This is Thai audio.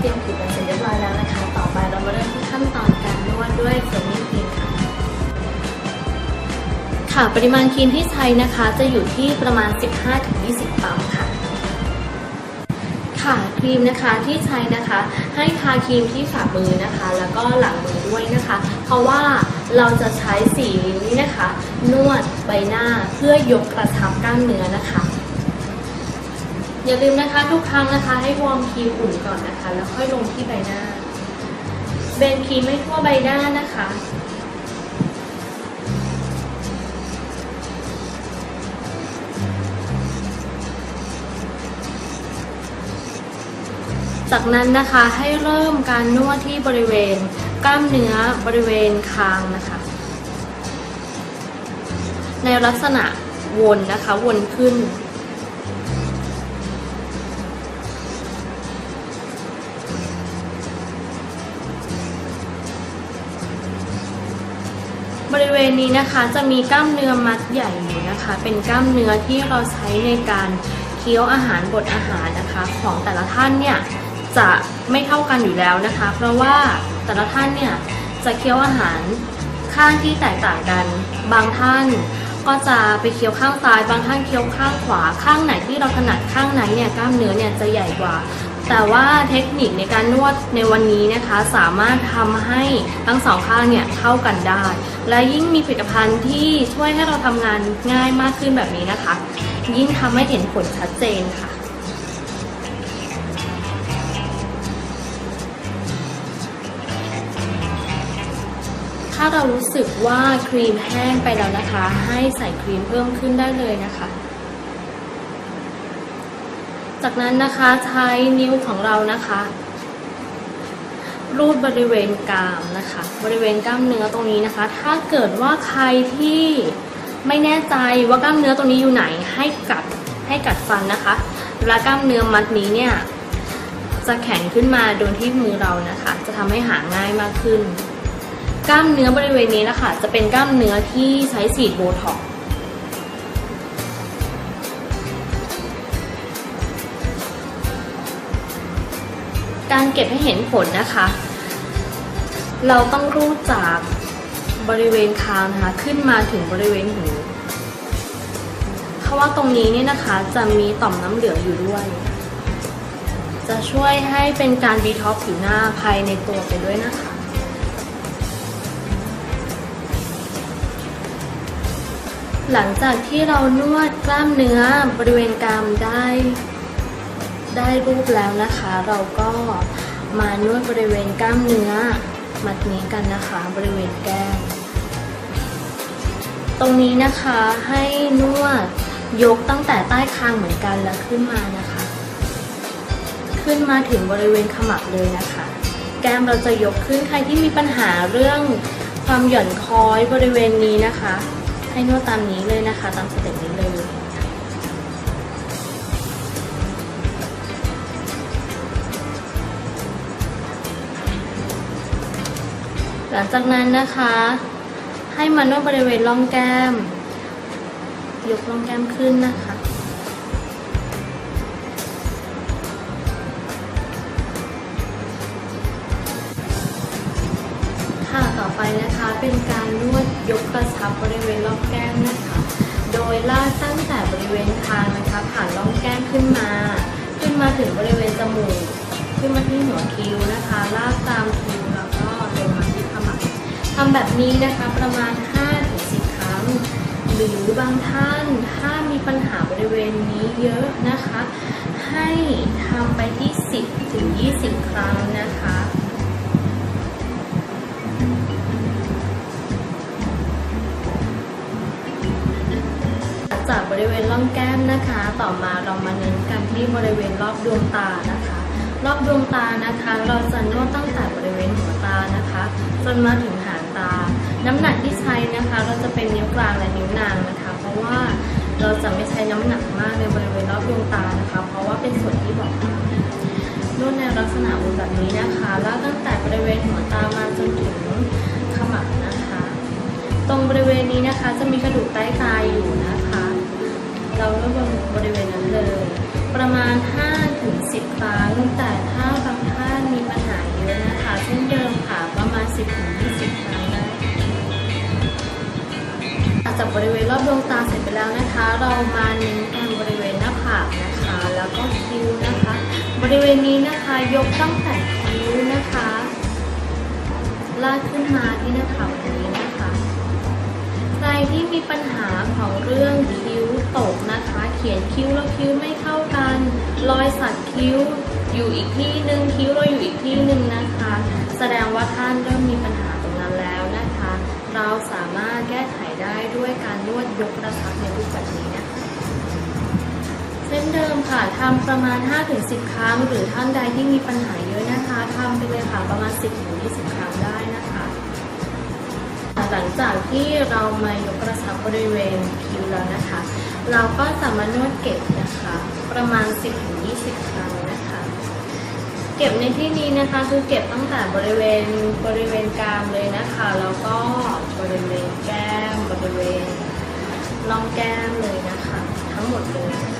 เตรียมผิวกันเสร็จเรียบร้อยแล้วนะคะ ต่อไปเรามาเริ่มที่ขั้นตอนการนวดด้วยเฟรมมิ่งครีมค่ะ ค่ะปริมาณครีมที่ใช้นะคะจะอยู่ที่ประมาณ 15-20ปั๊มค่ะค่ะครีมนะคะที่ใช้นะคะ ให้ทาครีมที่ฝ่ามือนะคะ แล้วก็หลังมือด้วยนะคะ เพราะว่าเราจะใช้สีนี้นะคะ นวดใบหน้าเพื่อยกกระชับกล้ามเนื้อนะคะ อย่าลืมนะคะทุกครั้งนะคะให้วอร์มครีมอุ่นก่อนนะคะ แล้วค่อยลงที่ใบหน้าเบนครีมไม่ทั่วใบหน้านะคะจากนั้นนะคะให้เริ่มการนวดที่บริเวณกล้ามเนื้อบริเวณคางนะคะ ในลักษณะวนนะคะวนขึ้น บริเวณนี้นะคะจะมีกล้ามเนื้อมัดใหญ่อยู่นะคะ เป็นกล้ามเนื้อที่เราใช้ในการเคี้ยวอาหารบดอาหารนะคะ ของแต่ละท่านเนี่ยจะไม่เท่ากันอยู่แล้วนะคะ เพราะว่าแต่ละท่านเนี่ยจะเคี้ยวอาหารข้างที่แตกต่างกัน บางท่านก็จะไปเคี้ยวข้างซ้าย บางท่านเคี้ยวข้างขวา ข้างไหนที่เราถนัดข้างนั้นเนี่ยกล้ามเนื้อเนี่ยจะใหญ่กว่า แต่ว่าเทคนิคในการนวดในวันนี้นะคะสามารถทำให้ทั้งสองข้างเนี่ยเท่ากันได้ และยิ่งมีผลิตภัณฑ์ที่ช่วยให้เราทำงานง่ายมากขึ้นแบบนี้นะคะ ยิ่งทำให้เห็นผลชัดเจนค่ะถ้าเรารู้สึกว่าครีมแห้งไปแล้วนะคะ ให้ใส่ครีมเพิ่มขึ้นได้เลยนะคะ จากนั้นนะคะใช้นิ้วของเรานะคะ รูดบริเวณกรามนะคะ บริเวณกล้ามเนื้อตรงนี้นะคะ ถ้าเกิดว่าใครที่ไม่แน่ใจว่ากล้ามเนื้อตรงนี้อยู่ไหนให้กัดให้กัดฟันนะคะเวลากล้ามเนื้อมัดนี้เนี่ยจะแข็งขึ้นมาโดนที่มือเรานะคะ จะทำให้หาง่ายมากขึ้น กล้ามเนื้อบริเวณนี้นะคะ จะเป็นกล้ามเนื้อที่ใช้ฉีดโบท็อก การเก็บให้เห็นผลนะคะ เราต้องรูดจากบริเวณคางนะคะ ขึ้นมาถึงบริเวณหูเพราะว่าตรงนี้เนี่ยนะคะจะมีต่อมน้ำเหลืองอยู่ด้วย จะช่วยให้เป็นการดีท็อกผิวหน้าภายในตัวไปด้วยนะคะ หลังจากที่เรานวดกล้ามเนื้อบริเวณกรามได้ ได้รูปแล้วนะคะ เราก็มานวดบริเวณกล้ามเนื้อมัดนี้กันนะคะบริเวณแก้มตรงนี้นะคะให้นวดยกตั้งแต่ใต้คางเหมือนกันแล้วขึ้นมานะคะ ขึ้นมาถึงบริเวณขมับเลยนะคะ แก้มเราจะยกขึ้นใครที่มีปัญหาเรื่องความหย่อนคล้อยบริเวณนี้นะคะ ให้นวดตามนี้เลยนะคะ ตามสเต็ปนี้เลย หลังจากนั้นนะคะ ให้มานวดบริเวณร่องแก้ม ยกร่องแก้มขึ้นนะคะค่ะต่อไปนะคะเป็นการนวดยกกระชับบริเวณร่องแก้มนะคะ โดยลากตั้งแต่บริเวณคางนะคะ ผ่านร่องแก้มขึ้นมา ขึ้นมาถึงบริเวณจมูก ขึ้นมาที่หัวคิ้วนะคะ ลากตามคิ้ว ทำแบบนี้นะคะประมาณ 5-10 ครั้ง หรือบางท่านถ้ามีปัญหาบริเวณนี้เยอะนะคะ ให้ทำไปที่ 10-20 ครั้งนะคะจากบริเวณร่องแก้มนะคะ ต่อมาเรามาเน้นกันที่บริเวณรอบดวงตานะคะ รอบดวงตานะคะ เราจะนวดตั้งแต่บริเวณหัวตานะคะ จนมาถึง หางตาน้ำหนักที่ใช้นะคะ เราจะเป็นนิ้วกลางและนิ้วนางนะคะ เพราะว่าเราจะไม่ใช้น้ำหนักมากในบริเวณรอบดวงตานะคะ เพราะว่าเป็นส่วนที่บอบบางนวดในลักษณะวนแบบนี้นะคะ แล้วตั้งแต่บริเวณหัวตามาจนถึงขมับนะคะ ตรงบริเวณนี้นะคะจะมีกระดูกใต้ตาอยู่นะคะ เราเริ่มบริเวณนั้นเลย ประมาณ5 ดวงตาเสร็จไปแล้วนะคะ เรามาเน้นการบริเวณหน้าผากนะคะ แล้วก็คิ้วนะคะ บริเวณนี้นะคะยกตั้งแต่คิ้วนะคะลากขึ้นมาที่หน้าผากนี้นะคะ ใครที่มีปัญหาของเรื่องคิ้วตกนะคะ เขียนคิ้วแล้วคิ้วไม่เข้ากันรอยสักคิ้วอยู่อีกที่หนึ่งคิ้วเราอยู่อีกที่หนึ่งนะคะ แสดงว่าท่านเริ่มมีปัญหาตรงนั้นแล้วนะคะ เราสา แก้ไขได้ด้วยการนวดยกกระชับในรูปแบบนี้นะคะเช่นเดิมค่ะทำประมาณ 5-10 ครั้ง หรือท่านใดที่มีปัญหาเยอะนะคะทำไปเลยค่ะประมาณ 10-20 ครั้งได้นะคะ หลังจากที่เรามายกกระชับบริเวณคิ้วแล้วนะคะ เราก็สามารถนวดเก็บนะคะ ประมาณ 10-20 ครั้ง เก็บในที่นี้นะคะ คือเก็บตั้งแต่บริเวณบริเวณกรามเลยนะคะ แล้วก็บริเวณแก้มบริเวณร่องแก้มเลยนะคะ ทั้งหมดเลยนะคะ